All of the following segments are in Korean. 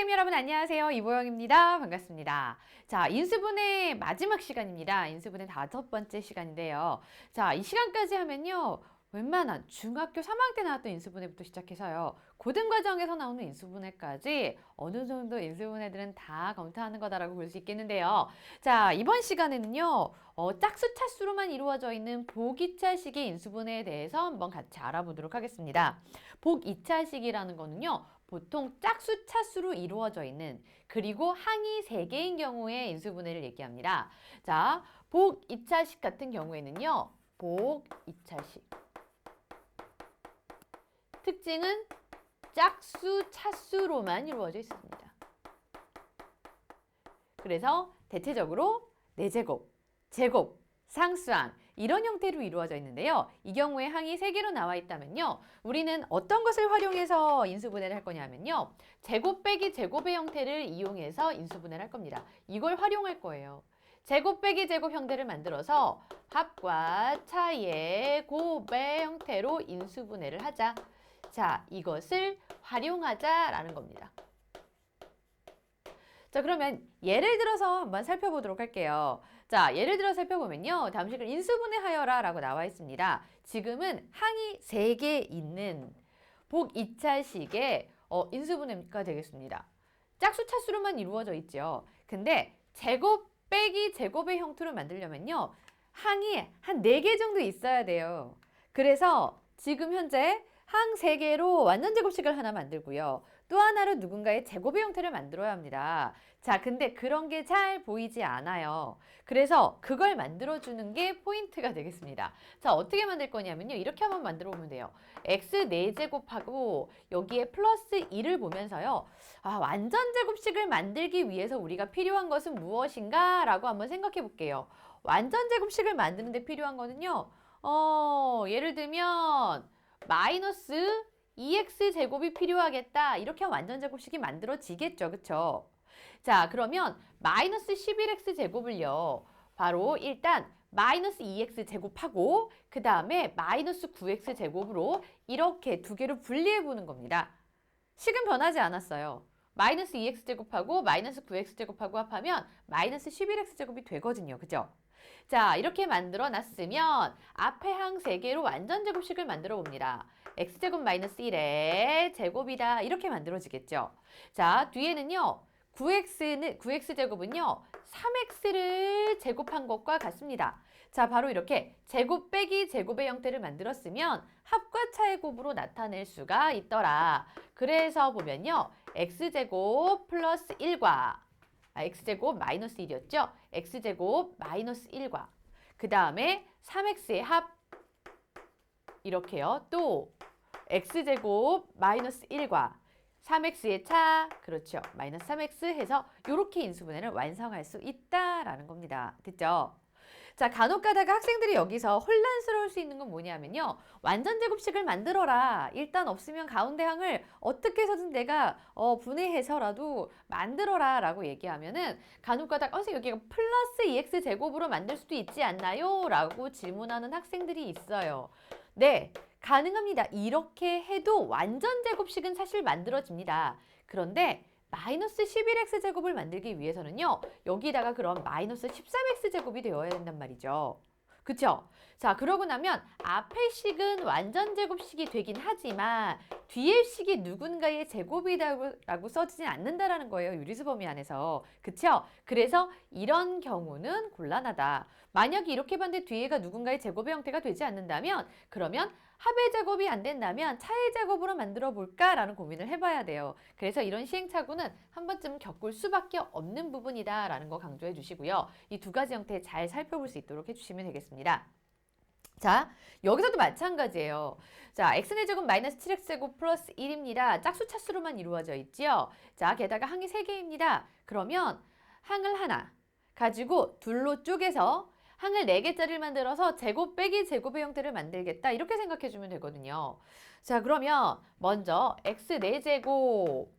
선생님 여러분 안녕하세요. 이보영입니다. 반갑습니다. 자, 인수분해 마지막 시간입니다. 인수분해 다섯 번째 시간인데요. 자, 이 시간까지 하면요. 웬만한 중학교 3학년 때 나왔던 인수분해부터 시작해서요. 고등과정에서 나오는 인수분해까지 어느 정도 인수분해들은 다 검토하는 거다라고 볼 수 있겠는데요. 자, 이번 시간에는요. 어, 짝수 차수로만 이루어져 있는 복이차식의 인수분해에 대해서 한번 같이 알아보도록 하겠습니다. 복이차식이라는 거는요. 보통 짝수 차수로 이루어져 있는 그리고 항이 세개인 경우의 인수분해를 얘기합니다. 자, 복 2차식 같은 경우에는요. 복 2차식. 특징은 짝수 차수로만 이루어져 있습니다. 그래서 대체적으로 4제곱, 제곱, 상수항 이런 형태로 이루어져 있는데요. 이 경우에 항이 3개로 나와 있다면요. 우리는 어떤 것을 활용해서 인수분해를 할 거냐면요. 제곱 빼기 제곱의 형태를 이용해서 인수분해를 할 겁니다. 이걸 활용할 거예요. 제곱 빼기 제곱 형태를 만들어서 합과 차이의 곱의 형태로 인수분해를 하자. 자, 이것을 활용하자라는 겁니다. 자, 그러면 예를 들어서 한번 살펴보도록 할게요. 자, 예를 들어 살펴보면요. 다음식을 인수분해하여라 라고 나와 있습니다. 지금은 항이 3개 있는 복 2차식의 어, 인수분해가 되겠습니다. 짝수 차수로만 이루어져 있죠. 근데 제곱 빼기 제곱의 형태로 만들려면요. 항이 한 4개 정도 있어야 돼요. 그래서 지금 현재 항 3개로 완전 제곱식을 하나 만들고요. 또 하나로 누군가의 제곱의 형태를 만들어야 합니다. 자, 근데 그런 게 잘 보이지 않아요. 그래서 그걸 만들어주는 게 포인트가 되겠습니다. 자, 어떻게 만들 거냐면요. 이렇게 한번 만들어 보면 돼요. x 4제곱하고 여기에 플러스 1을 보면서요. 아, 완전 제곱식을 만들기 위해서 우리가 필요한 것은 무엇인가? 라고 한번 생각해 볼게요. 완전 제곱식을 만드는데 필요한 거는요. 어, 예를 들면 마이너스 2x 제곱이 필요하겠다. 이렇게 하면 완전 제곱식이 만들어지겠죠. 그쵸? 자, 그러면 마이너스 11x 제곱을요. 바로 일단 마이너스 2x 제곱하고 그 다음에 마이너스 9x 제곱으로 이렇게 두 개로 분리해 보는 겁니다. 식은 변하지 않았어요. 마이너스 2x 제곱하고 마이너스 9x 제곱하고 합하면 마이너스 11x 제곱이 되거든요. 그죠? 자, 이렇게 만들어 놨으면 앞에 항 3개로 완전 제곱식을 만들어 봅니다. X제곱 마이너스 1의 제곱이다. 이렇게 만들어지겠죠. 자, 뒤에는요. 9x는 9x 제곱은요. 3x를 제곱한 것과 같습니다. 자, 바로 이렇게 제곱 빼기 제곱의 형태를 만들었으면 합과 차의 곱으로 나타낼 수가 있더라. 그래서 보면요. x제곱 플러스 1과 아, x제곱 마이너스 1이었죠? x제곱 마이너스 1과 그 다음에 3x의 합 이렇게요. 또 x제곱 마이너스 1과 3x의 차 그렇죠. 마이너스 3x 해서 이렇게 인수분해를 완성할 수 있다라는 겁니다. 됐죠? 자, 간혹 가다가 학생들이 여기서 혼란스러울 수 있는 건 뭐냐면요. 완전 제곱식을 만들어라. 일단 없으면 가운데 항을 어떻게 해서든 내가 어, 분해해서라도 만들어라 라고 얘기하면은 간혹 가다가 어, 선생님 여기가 플러스 2x 제곱으로 만들 수도 있지 않나요? 라고 질문하는 학생들이 있어요. 네, 가능합니다. 이렇게 해도 완전 제곱식은 사실 만들어집니다. 그런데 마이너스 11x 제곱을 만들기 위해서는요. 여기다가 그럼 마이너스 13x 제곱이 되어야 된단 말이죠. 그쵸? 자, 그러고 나면 앞의 식은 완전 제곱식이 되긴 하지만 뒤의 식이 누군가의 제곱이라고 써지진 않는다라는 거예요. 유리수 범위 안에서. 그쵸? 그래서 이런 경우는 곤란하다. 만약에 이렇게 봤는데 뒤에가 누군가의 제곱의 형태가 되지 않는다면 그러면 합의 제곱이 안 된다면 차의 제곱으로 만들어 볼까라는 고민을 해봐야 돼요. 그래서 이런 시행착오는 한 번쯤 겪을 수밖에 없는 부분이다라는 거 강조해 주시고요. 이 두 가지 형태 잘 살펴볼 수 있도록 해주시면 되겠습니다. 자, 여기서도 마찬가지예요. 자, x의 제곱 마이너스 7x 제곱 플러스 1입니다. 짝수 차수로만 이루어져 있지요. 자, 게다가 항이 3개입니다. 그러면 항을 하나 가지고 둘로 쪼개서 항을 4개짜리를 만들어서 제곱 빼기 제곱의 형태를 만들겠다. 이렇게 생각해 주면 되거든요. 자, 그러면 먼저 x 4제곱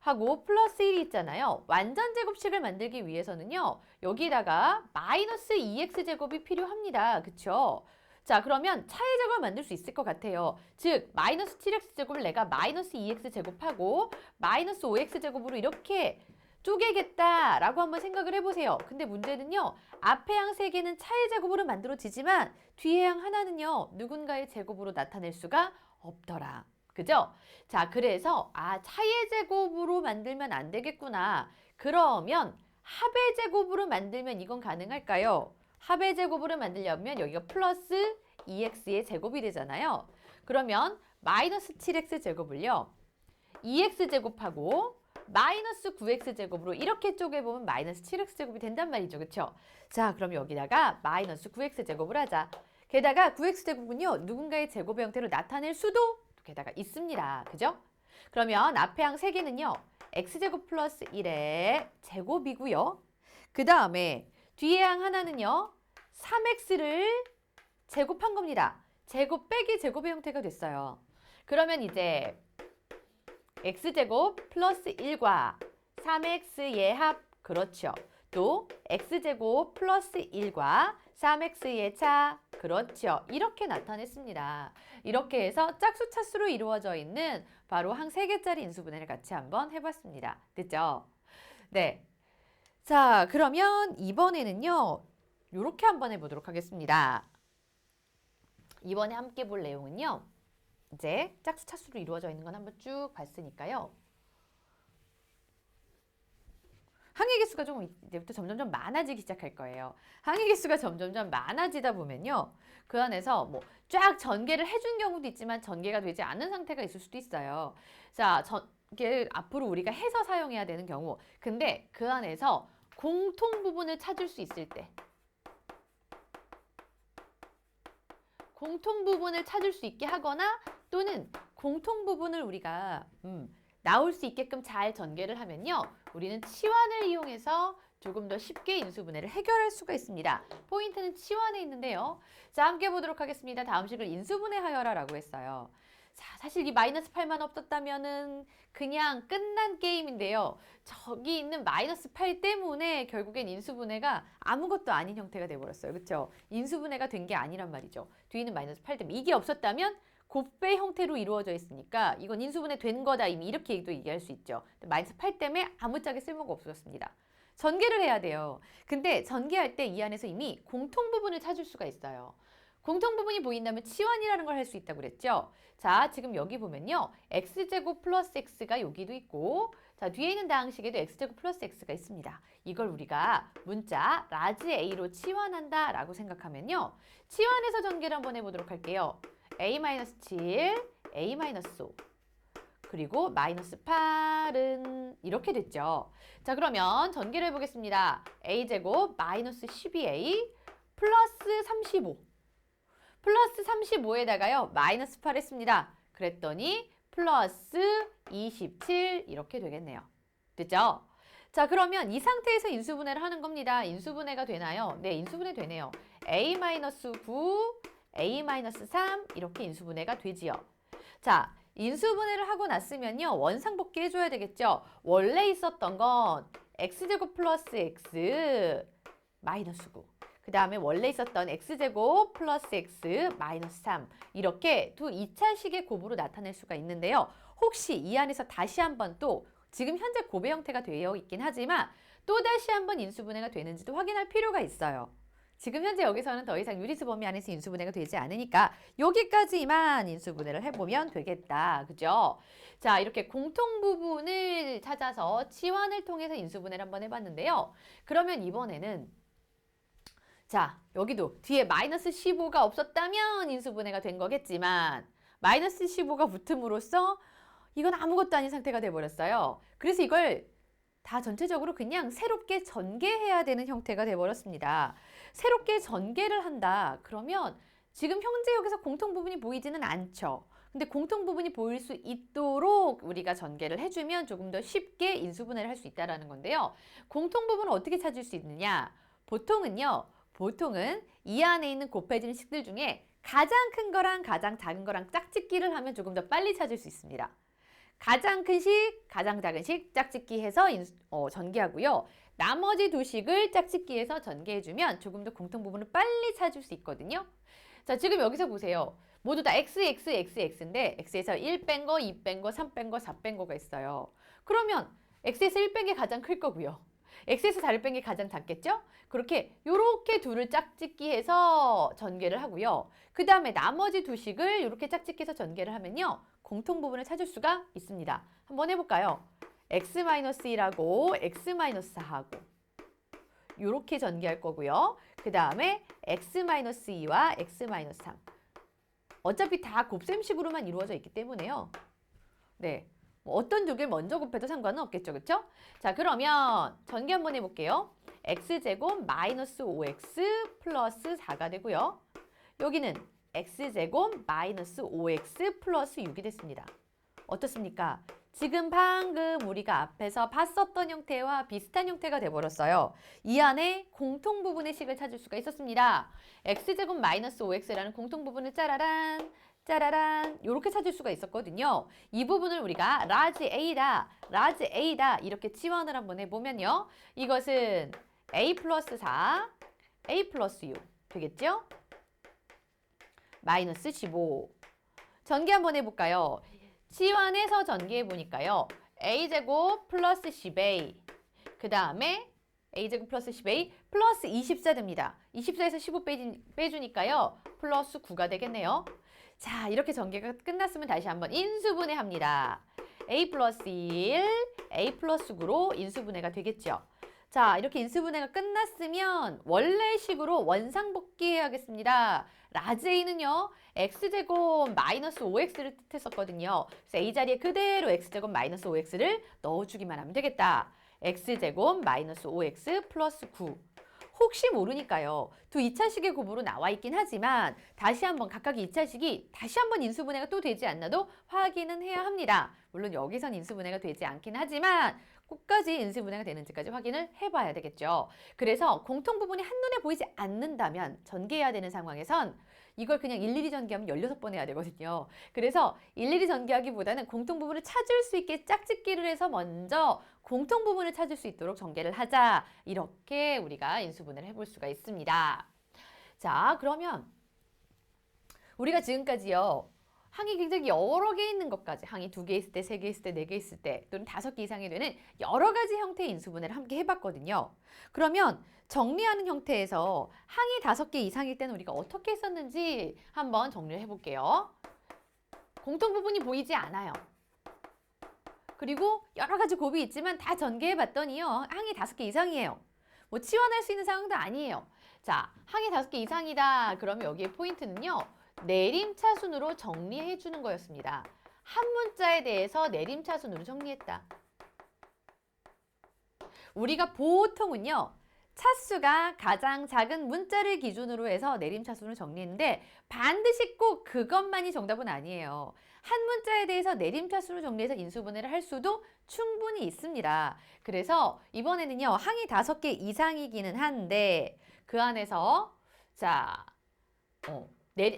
하고 플러스 1이 있잖아요. 완전 제곱식을 만들기 위해서는요. 여기다가 마이너스 2x 제곱이 필요합니다. 그쵸? 자, 그러면 차의 제곱을 만들 수 있을 것 같아요. 즉, 마이너스 7x 제곱을 내가 마이너스 2x 제곱하고 마이너스 5x 제곱으로 이렇게 쪼개겠다라고 한번 생각을 해보세요. 근데 문제는요. 앞에 항 세 개는 차의 제곱으로 만들어지지만 뒤에 항 하나는요. 누군가의 제곱으로 나타낼 수가 없더라. 그죠? 자, 그래서 아, 차의 제곱으로 만들면 안 되겠구나. 그러면 합의 제곱으로 만들면 이건 가능할까요? 합의 제곱으로 만들려면 여기가 플러스 2x의 제곱이 되잖아요. 그러면 마이너스 7x 제곱을요. 2x 제곱하고 마이너스 9x 제곱으로 이렇게 쪼개보면 마이너스 7x 제곱이 된단 말이죠. 그렇죠? 자, 그럼 여기다가 마이너스 9x 제곱을 하자. 게다가 9x 제곱은요. 누군가의 제곱의 형태로 나타낼 수도 게다가 있습니다. 그죠? 그러면 앞에 항 3개는요. x제곱 플러스 1의 제곱이고요. 그 다음에 뒤에 항 하나는요. 3x를 제곱한 겁니다. 제곱 빼기 제곱의 형태가 됐어요. 그러면 이제 x제곱 플러스 1과 3x의 합 그렇죠. 또 x제곱 플러스 1과 3x의 차 그렇죠. 이렇게 나타냈습니다. 이렇게 해서 짝수 차수로 이루어져 있는 바로 항 3개짜리 인수분해를 같이 한번 해봤습니다. 됐죠? 네. 자, 그러면 이번에는요. 이렇게 한번 해보도록 하겠습니다. 이번에 함께 볼 내용은요. 이제 짝수 차수로 이루어져 있는 건 한번 쭉 봤으니까요. 항의 개수가 조금 이제부터 점점점 많아지기 시작할 거예요. 항의 개수가 점점점 많아지다 보면요. 그 안에서 뭐 쫙 전개를 해준 경우도 있지만 전개가 되지 않은 상태가 있을 수도 있어요. 자, 전개 앞으로 우리가 해서 사용해야 되는 경우. 근데 그 안에서 공통 부분을 찾을 수 있을 때 공통 부분을 찾을 수 있게 하거나 또는 공통 부분을 우리가 음, 나올 수 있게끔 잘 전개를 하면요. 우리는 치환을 이용해서 조금 더 쉽게 인수분해를 해결할 수가 있습니다. 포인트는 치환에 있는데요. 자, 함께 보도록 하겠습니다. 다음 식을 인수분해하여라 라고 했어요. 자, 사실 이 마이너스 8만 없었다면은 그냥 끝난 게임인데요. 저기 있는 마이너스 8 때문에 결국엔 인수분해가 아무것도 아닌 형태가 돼버렸어요. 그렇죠? 인수분해가 된 게 아니란 말이죠. 뒤에는 마이너스 8 때문에 이게 없었다면 곱배 형태로 이루어져 있으니까 이건 인수분해 된 거다 이미 이렇게 얘기도 얘기할 수 있죠. 마이너스 8 때문에 아무짝에 쓸모가 없어졌습니다. 전개를 해야 돼요. 근데 전개할 때 이 안에서 이미 공통 부분을 찾을 수가 있어요. 공통 부분이 보인다면 치환이라는 걸 할 수 있다고 그랬죠. 자, 지금 여기 보면요. x제곱 플러스 x가 여기도 있고 자, 뒤에 있는 다항식에도 x제곱 플러스 x가 있습니다. 이걸 우리가 문자 라지 a로 치환한다 라고 생각하면요. 치환해서 전개를 한번 해보도록 할게요. A-7, a-5 그리고 마이너스 8은 이렇게 됐죠. 자 그러면 전개를 해보겠습니다. a제곱 마이너스 12a 플러스 35 플러스 35에다가요 마이너스 8 했습니다. 그랬더니 플러스 27 이렇게 되겠네요. 됐죠? 자 그러면 이 상태에서 인수분해를 하는 겁니다. 인수분해가 되나요? 네 인수분해 되네요. a-9 a-3 이렇게 인수분해가 되지요. 자, 인수분해를 하고 났으면요. 원상복귀 해줘야 되겠죠. 원래 있었던 건 x제곱 플러스 x 마이너스 9. 그 다음에 원래 있었던 x제곱 플러스 x 마이너스 3 이렇게 두 2차식의 곱으로 나타낼 수가 있는데요. 혹시 이 안에서 다시 한번 또 지금 현재 곱의 형태가 되어 있긴 하지만 또 다시 한번 인수분해가 되는지도 확인할 필요가 있어요. 지금 현재 여기서는 더 이상 유리수 범위 안에서 인수분해가 되지 않으니까 여기까지만 인수분해를 해보면 되겠다. 그죠? 자, 이렇게 공통 부분을 찾아서 치환을 통해서 인수분해를 한번 해봤는데요. 그러면 이번에는 자, 여기도 뒤에 마이너스 15가 없었다면 인수분해가 된 거겠지만 마이너스 15가 붙음으로써 이건 아무것도 아닌 상태가 돼버렸어요. 그래서 이걸 다 전체적으로 그냥 새롭게 전개해야 되는 형태가 돼버렸습니다. 새롭게 전개를 한다. 그러면 지금 현재 여기서 공통 부분이 보이지는 않죠. 근데 공통 부분이 보일 수 있도록 우리가 전개를 해주면 조금 더 쉽게 인수분해를 할 수 있다는 건데요. 공통 부분을 어떻게 찾을 수 있느냐? 보통은요. 보통은 이 안에 있는 곱해진 식들 중에 가장 큰 거랑 가장 작은 거랑 짝짓기를 하면 조금 더 빨리 찾을 수 있습니다. 가장 큰 식, 가장 작은 식 짝짓기 해서 인수, 어, 전개하고요. 나머지 두 식을 짝짓기해서 전개해주면 조금 더 공통 부분을 빨리 찾을 수 있거든요. 자, 지금 여기서 보세요. 모두 다 x, x, x, x인데 x에서 1 뺀 거, 2 뺀 거, 3 뺀 거, 4 뺀 거가 있어요. 그러면 x에서 1 뺀 게 가장 클 거고요. x에서 4를 뺀 게 가장 작겠죠? 그렇게 요렇게 둘을 짝짓기 해서 전개를 하고요. 그 다음에 나머지 두 식을 이렇게 짝짓기 해서 전개를 하면요. 공통 부분을 찾을 수가 있습니다. 한번 해볼까요? X-1하고 x-4하고 이렇게 전개할 거고요. 그 다음에 x-2와 x-3 어차피 다 곱셈식으로만 이루어져 있기 때문에요. 네, 뭐 어떤 두 개를 먼저 곱해도 상관은 없겠죠. 그렇죠? 자, 그러면 전개 한번 해볼게요. x제곱 마이너스 5x 플러스 4가 되고요. 여기는 x제곱 마이너스 5x 플러스 6이 됐습니다. 어떻습니까? 지금 방금 우리가 앞에서 봤었던 형태와 비슷한 형태가 돼버렸어요. 이 안에 공통 부분의 식을 찾을 수가 있었습니다. x제곱 마이너스 5x라는 공통 부분을 짜라란 짜라란 이렇게 찾을 수가 있었거든요. 이 부분을 우리가 라지 a다, 라지 a다 이렇게 치환을 한번 해보면요. 이것은 a 플러스 4, a 플러스 6 되겠죠? 마이너스 15 전개 한번 해볼까요? 치환해서 전개해 보니까요. a제곱 플러스 10a 그 다음에 a제곱 플러스 10a 플러스 24 됩니다. 24에서 15 빼주, 빼주니까요. 플러스 9가 되겠네요. 자 이렇게 전개가 끝났으면 다시 한번 인수분해 합니다. a 플러스 1, a 플러스 9로 인수분해가 되겠죠. 자 이렇게 인수분해가 끝났으면 원래식으로 원상복귀 해야겠습니다. 라지 a는요 x제곱 마이너스 5x를 뜻했었거든요. 그래서 a 자리에 그대로 x제곱 마이너스 5x를 넣어주기만 하면 되겠다. x제곱 마이너스 5x 플러스 9 혹시 모르니까요. 두 2차식의 곱으로 나와 있긴 하지만 다시 한번 각각의 2차식이 다시 한번 인수분해가 또 되지 않나도 확인은 해야 합니다. 물론 여기선 인수분해가 되지 않긴 하지만 끝까지 인수분해가 되는지까지 확인을 해봐야 되겠죠. 그래서 공통 부분이 한눈에 보이지 않는다면 전개해야 되는 상황에선 이걸 그냥 일일이 전개하면 16번 해야 되거든요. 그래서 일일이 전개하기보다는 공통 부분을 찾을 수 있게 짝짓기를 해서 먼저 공통 부분을 찾을 수 있도록 전개를 하자. 이렇게 우리가 인수분해를 해볼 수가 있습니다. 자, 그러면 우리가 지금까지요. 항이 굉장히 여러 개 있는 것까지 항이 두 개 있을 때, 세 개 있을 때, 네 개 있을 때 또는 다섯 개 이상이 되는 여러 가지 형태의 인수분해를 함께 해봤거든요. 그러면 정리하는 형태에서 항이 다섯 개 이상일 때는 우리가 어떻게 했었는지 한번 정리를 해볼게요. 공통 부분이 보이지 않아요. 그리고 여러 가지 곱이 있지만 다 전개해봤더니요. 항이 다섯 개 이상이에요. 뭐 치환할 수 있는 상황도 아니에요. 자, 항이 다섯 개 이상이다. 그러면 여기에 포인트는요. 내림차순으로 정리해 주는 거였습니다. 한 문자에 대해서 내림차순으로 정리했다. 우리가 보통은요. 차수가 가장 작은 문자를 기준으로 해서 내림차순을 정리했는데 반드시 꼭 그것만이 정답은 아니에요. 한 문자에 대해서 내림차순을 정리해서 인수분해를 할 수도 충분히 있습니다. 그래서 이번에는요. 항이 다섯 개 이상이기는 한데 그 안에서 자, 어,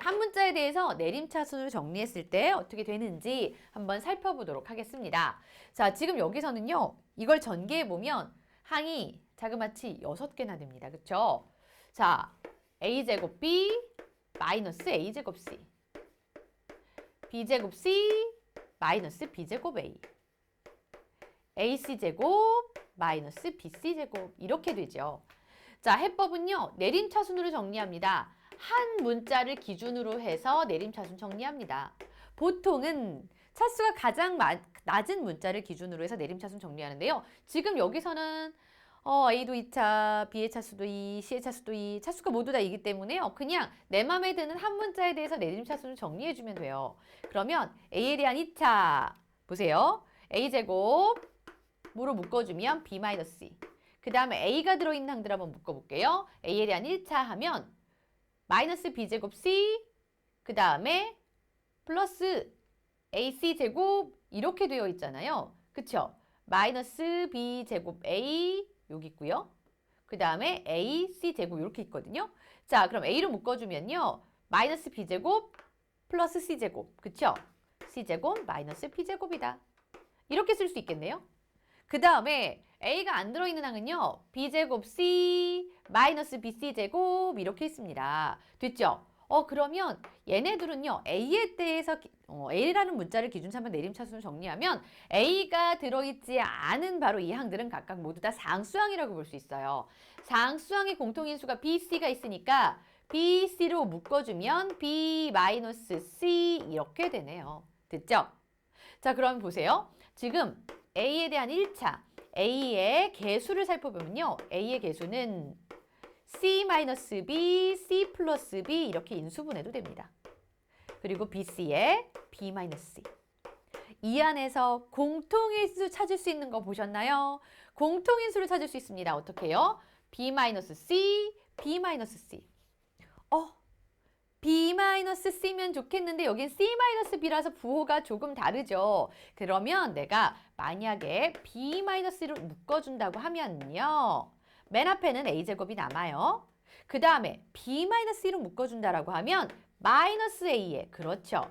한 문자에 대해서 내림차순을 정리했을 때 어떻게 되는지 한번 살펴보도록 하겠습니다. 자, 지금 여기서는요. 이걸 전개해 보면 항이 자그마치 6개나 됩니다. 그쵸? 자, a제곱 b 마이너스 a제곱 c b제곱 c 마이너스 b제곱 a ac제곱 마이너스 bc제곱 이렇게 되죠. 자, 해법은요. 내림차순으로 정리합니다. 한 문자를 기준으로 해서 내림차순 정리합니다. 보통은 차수가 가장 낮은 문자를 기준으로 해서 내림차순 정리하는데요. 지금 여기서는 어, A도 2차, B의 차수도 2, C의 차수도 2, 차수가 모두 다 2기 때문에요. 그냥 내 마음에 드는 한 문자에 대해서 내림차순을 정리해주면 돼요. 그러면 A에 대한 2차, 보세요. A제곱, 무로 묶어주면 B-C. 그 다음에 A가 들어있는 항들 한번 묶어볼게요. A에 대한 1차 하면 마이너스 B제곱 C, 그 다음에 플러스 AC제곱 이렇게 되어 있잖아요. 그쵸? 마이너스 B제곱 A 여기 있고요. 그 다음에 AC 제곱 이렇게 있거든요. 자, 그럼 A로 묶어주면요. 마이너스 B제곱 플러스 C제곱. 그쵸? C제곱 마이너스 B제곱이다. 이렇게 쓸 수 있겠네요. 그 다음에 A가 안 들어있는 항은요. B제곱 C 마이너스 BC제곱 이렇게 있습니다. 됐죠? 어 그러면 얘네들은요 A에 대해서 기- 어, A라는 문자를 기준 삼아 내림차순을 정리하면 A가 들어있지 않은 바로 이 항들은 각각 모두 다 상수항이라고 볼 수 있어요. 상수항의 공통인수가 B, C가 있으니까 B, C로 묶어주면 B-C 이렇게 되네요. 됐죠? 자 그럼 보세요. 지금 A에 대한 1차 A의 개수를 살펴보면요. A의 개수는 C-B, C 플러스 B 이렇게 인수분해도 됩니다. 그리고 BC의 B-C. 이 안에서 공통인수 찾을 수 있는 거 보셨나요? 공통인수를 찾을 수 있습니다. 어떻게 해요? B-C, B-C. 어, B-C면 좋겠는데 여긴 C-B라서 부호가 조금 다르죠. 그러면 내가 만약에 B-를 묶어준다고 하면요. 맨 앞에는 A제곱이 남아요. 그 다음에 B-C로 묶어준다라고 하면 마이너스 A에 그렇죠.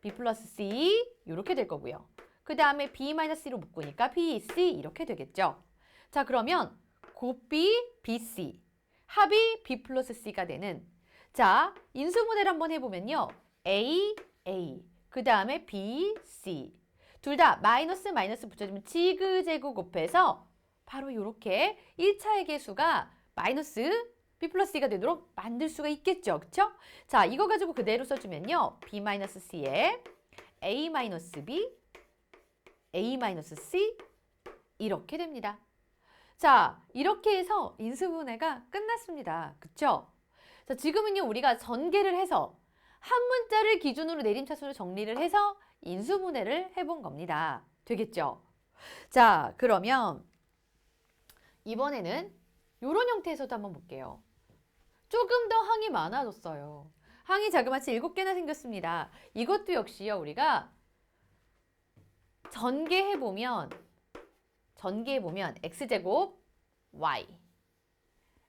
B 플러스 C 이렇게 될 거고요. 그 다음에 B-C로 묶으니까 B, C 이렇게 되겠죠. 자 그러면 곱B, BC 합이 B 플러스 C가 되는 자 인수분해를 한번 해보면요. A, A 그 다음에 B, C 둘 다 마이너스 마이너스 붙여주면 지그재그 곱해서 바로 이렇게 1차의 개수가 마이너스 B 플러스 C가 되도록 만들 수가 있겠죠. 그쵸? 자, 이거 가지고 그대로 써주면요. B 마이너스 C에 A 마이너스 B, A 마이너스 C 이렇게 됩니다. 자, 이렇게 해서 인수분해가 끝났습니다. 그쵸? 자, 지금은요, 우리가 전개를 해서 한 문자를 기준으로 내림차순을 정리를 해서 인수분해를 해본 겁니다. 되겠죠? 자, 그러면 이번에는 이런 형태에서도 한번 볼게요. 조금 더 항이 많아졌어요. 항이 자그마치 7개나 생겼습니다. 이것도 역시요, 우리가 전개해보면, 전개해보면 x제곱 y,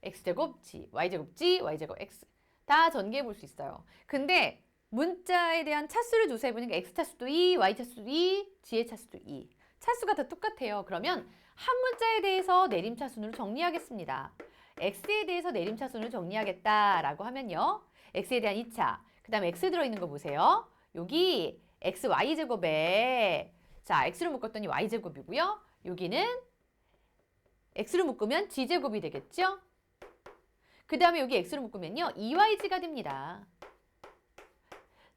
x제곱 g, y제곱 g, y제곱 x 다 전개해 볼 수 있어요. 근데 문자에 대한 차수를 조사해 보니까 x 차수도 2, y 차수도 2, g의 차수도 2. 차수가 다 똑같아요. 그러면 한 문자에 대해서 내림차순으로 정리하겠습니다. x에 대해서 내림차순을 정리하겠다라고 하면요. x에 대한 2차, 그 다음에 x 들어있는 거 보세요. 여기 x, y제곱에 자, x로 묶었더니 y제곱이고요. 여기는 x로 묶으면 g제곱이 되겠죠? 그 다음에 여기 x로 묶으면요. 2yg가 됩니다.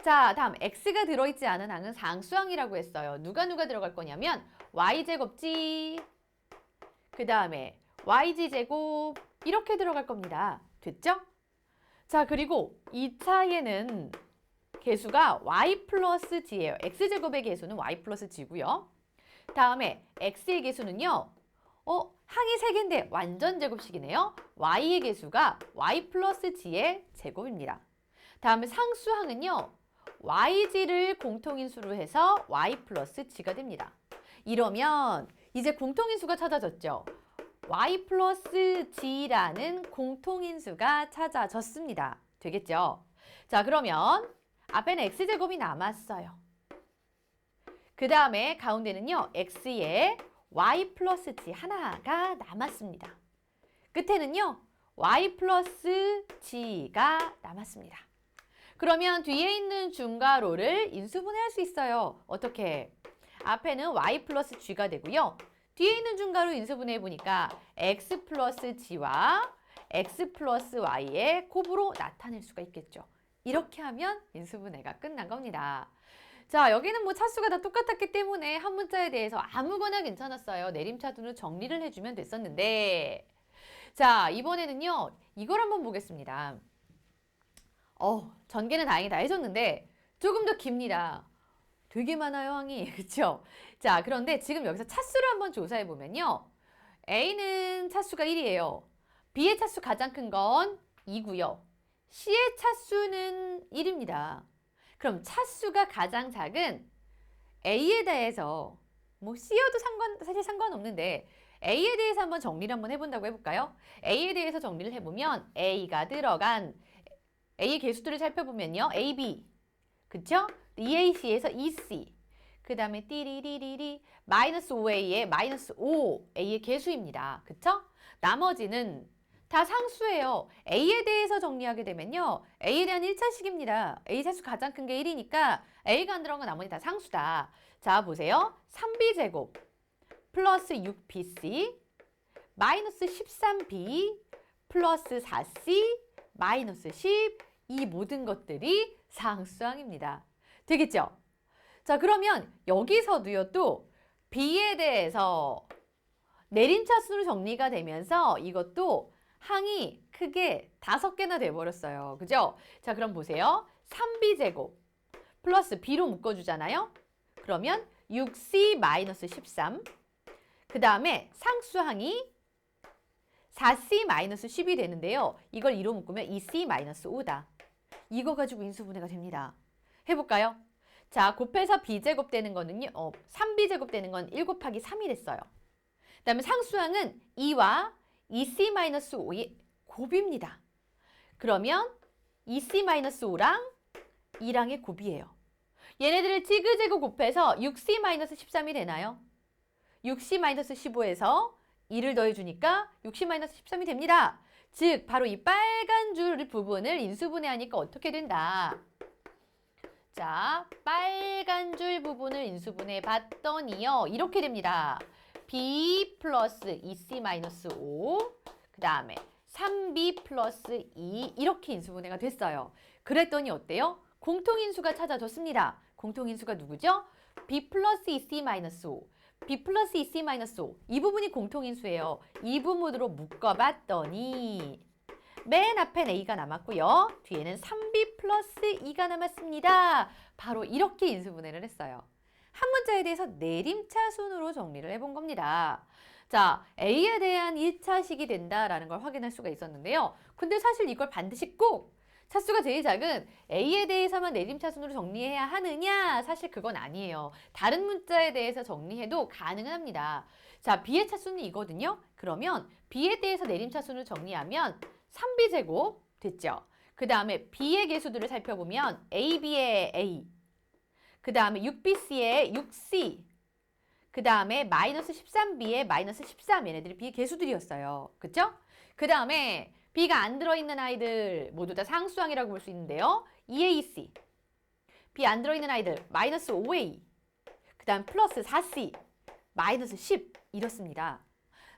자, 다음 x가 들어있지 않은 항은 상수항이라고 했어요. 누가 누가 들어갈 거냐면 y제곱 g 그 다음에 yg제곱 이렇게 들어갈 겁니다. 됐죠? 자, 그리고 2차에는 개수가 y 플러스 g예요. x제곱의 개수는 y 플러스 g고요. 다음에 x의 개수는요. 어, 항이 3개인데 완전 제곱식이네요. y의 개수가 y 플러스 g의 제곱입니다. 다음에 상수항은요. yg를 공통인수로 해서 y 플러스 g가 됩니다. 이러면 이제 공통인수가 찾아졌죠. y 플러스 g라는 공통인수가 찾아졌습니다. 되겠죠? 자, 그러면 앞에는 x제곱이 남았어요. 그 다음에 가운데는요. x에 y 플러스 g 하나가 남았습니다. 끝에는요. y 플러스 g가 남았습니다. 그러면 뒤에 있는 중괄호를 인수분해할 수 있어요. 어떻게? 앞에는 y 플러스 g가 되고요. 뒤에 있는 중괄호 인수분해 보니까 x 플러스 g와 x 플러스 y의 곱으로 나타낼 수가 있겠죠. 이렇게 하면 인수분해가 끝난 겁니다. 자, 여기는 뭐 차수가 다 똑같았기 때문에 한 문자에 대해서 아무거나 괜찮았어요. 내림차순으로 정리를 해주면 됐었는데 자, 이번에는요. 이걸 한번 보겠습니다. 어, 전개는 다행히 다 해줬는데 조금 더 깁니다. 되게 많아요, 항이. 그쵸? 자, 그런데 지금 여기서 차수를 한번 조사해 보면요. A는 차수가 1이에요. B의 차수 가장 큰 건 2고요. C의 차수는 1입니다. 그럼 차수가 가장 작은 A에 대해서 뭐 C여도 상관 사실 상관없는데 A에 대해서 한번 정리를 한번 해본다고 해볼까요? A에 대해서 정리를 해보면 A가 들어간 A의 개수들을 살펴보면요. A, B. 그쵸? EAC에서 EC. 그 다음에 띠리리리리 마이너스 5A의 마이너스 5A의 개수입니다. 그쵸? 나머지는 다 상수예요. A에 대해서 정리하게 되면요. A에 대한 1차식입니다. A 차수 가장 큰 게 1이니까 A가 안 들어간 건 나머지 다 상수다. 자, 보세요. 3B제곱 플러스 6BC 마이너스 13B 플러스 4C 마이너스 10 이 모든 것들이 상수항입니다. 되겠죠? 자, 그러면 여기서도요 또 B에 대해서 내림차순으로 정리가 되면서 이것도 항이 크게 다섯 개나 돼버렸어요. 그죠? 자, 그럼 보세요. 3b제곱 플러스 b로 묶어주잖아요. 그러면 6c 마이너스 13. 그 다음에 상수항이 4c 마이너스 10이 되는데요. 이걸 2로 묶으면 2c 마이너스 5다. 이거 가지고 인수분해가 됩니다. 해볼까요? 자, 곱해서 b제곱 되는 거는요. 어, 3b제곱 되는 건 1 곱하기 3이 됐어요. 그 다음에 상수항은 2와 2c-5의 곱입니다. 그러면 2c-5랑 2랑의 곱이에요. 얘네들을 지그재그 곱해서 6c-13이 되나요? 6c-15에서 2를 더해주니까 6c-13이 됩니다. 즉 바로 이 빨간 줄 부분을 인수분해하니까 어떻게 된다? 자, 빨간 줄 부분을 인수분해 봤더니요. 이렇게 됩니다. B 플러스 2c 마이너스 5, 그 다음에 3b 플러스 2 이렇게 인수분해가 됐어요. 그랬더니 어때요? 공통인수가 찾아졌습니다. 공통인수가 누구죠? b 플러스 2c 마이너스 5, b 플러스 2c 마이너스 5. 이 부분이 공통인수예요. 이 부분으로 묶어봤더니 맨 앞엔 a가 남았고요. 뒤에는 3b 플러스 2가 남았습니다. 바로 이렇게 인수분해를 했어요. 한 문자에 대해서 내림차 순으로 정리를 해본 겁니다. 자, A에 대한 1차식이 된다라는 걸 확인할 수가 있었는데요. 근데 사실 이걸 반드시 꼭 차수가 제일 작은 A에 대해서만 내림차순으로 정리해야 하느냐? 사실 그건 아니에요. 다른 문자에 대해서 정리해도 가능은 합니다. 자, B의 차수는 이거든요. 그러면 B에 대해서 내림차순을 정리하면 3B제곱 됐죠? 그 다음에 B의 개수들을 살펴보면 A, B의 A, 그 다음에 6BC에 6C, 그 다음에 마이너스 13B에 마이너스 13 얘네들이 B의 개수들이었어요. 그쵸? 그 다음에 B가 안 들어있는 아이들 모두 다 상수항이라고 볼 수 있는데요. 2AC, B 안 들어있는 아이들 마이너스 5A, 그 다음 플러스 4C, 마이너스 10 이렇습니다.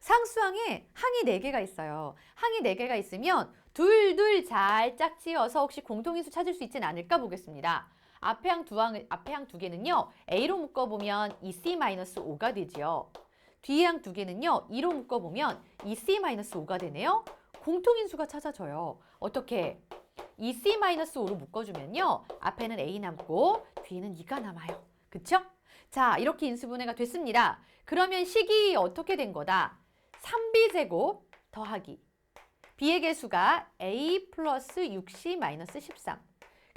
상수항에 항이 4개가 있어요. 항이 4개가 있으면 둘둘 잘 짝지어서 혹시 공통인수 찾을 수 있진 않을까 보겠습니다. 앞에 항 두 항, 앞에 항 두 개는요. A로 묶어보면 2C-5가 되지요. 뒤에 항 두 개는요. 2로 묶어보면 2C-5가 되네요. 공통인수가 찾아져요. 어떻게? 2C-5로 묶어주면요. 앞에는 A 남고 뒤에는 2가 남아요. 그쵸? 자, 이렇게 인수분해가 됐습니다. 그러면 식이 어떻게 된 거다? 3b제곱 더하기 b의 개수가 a 플러스 6c 마이너스 13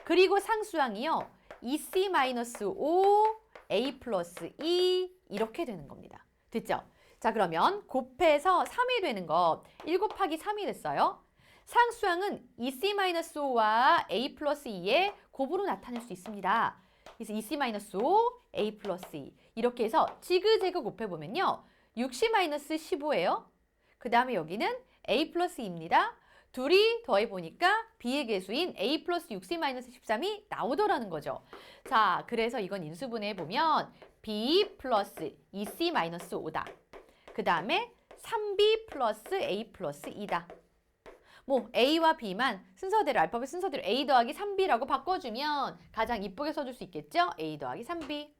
그리고 상수항이요 2c 마이너스 5 a 플러스 2 이렇게 되는 겁니다. 됐죠? 자 그러면 곱해서 3이 되는 거 1 곱하기 3이 됐어요. 상수항은 2c-5와 a 플러스 2의 곱으로 나타낼 수 있습니다. 그래서 2c-5, a 플러스 2 이렇게 해서 지그재그 곱해보면요. 6c-15예요. 그 다음에 여기는 a 플러스 2입니다. 둘이 더해보니까 b의 개수인 a 플러스 6c-13이 나오더라는 거죠. 자, 그래서 이건 인수분해 보면 b 플러스 2c-5다. 그 다음에 3b 플러스 a 플러스 2다. 뭐 A와 B만 순서대로 알파벳 순서대로 A 더하기 3B라고 바꿔주면 가장 이쁘게 써줄 수 있겠죠? A 더하기 3B.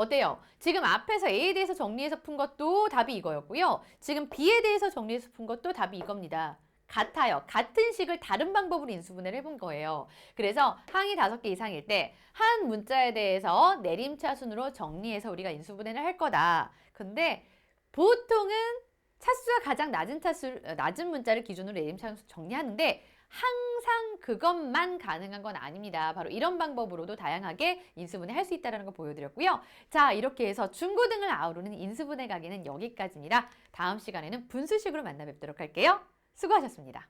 어때요? 지금 앞에서 A에 대해서 정리해서 푼 것도 답이 이거였고요. 지금 B에 대해서 정리해서 푼 것도 답이 이겁니다. 같아요. 같은 식을 다른 방법으로 인수분해를 해본 거예요. 그래서 항이 다섯 개 이상일 때 한 문자에 대해서 내림차순으로 정리해서 우리가 인수분해를 할 거다. 근데 보통은 차수가 가장 낮은 차수, 낮은 문자를 기준으로 내림차순 정리하는데 항상 그것만 가능한 건 아닙니다. 바로 이런 방법으로도 다양하게 인수분해 할 수 있다는 걸 보여드렸고요. 자, 이렇게 해서 중고등을 아우르는 인수분해 가기는 여기까지입니다. 다음 시간에는 분수식으로 만나 뵙도록 할게요. 수고하셨습니다.